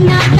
கண்ணாத்தா வேப்பம்பூவ கண்ணாத்தா வேலருந்த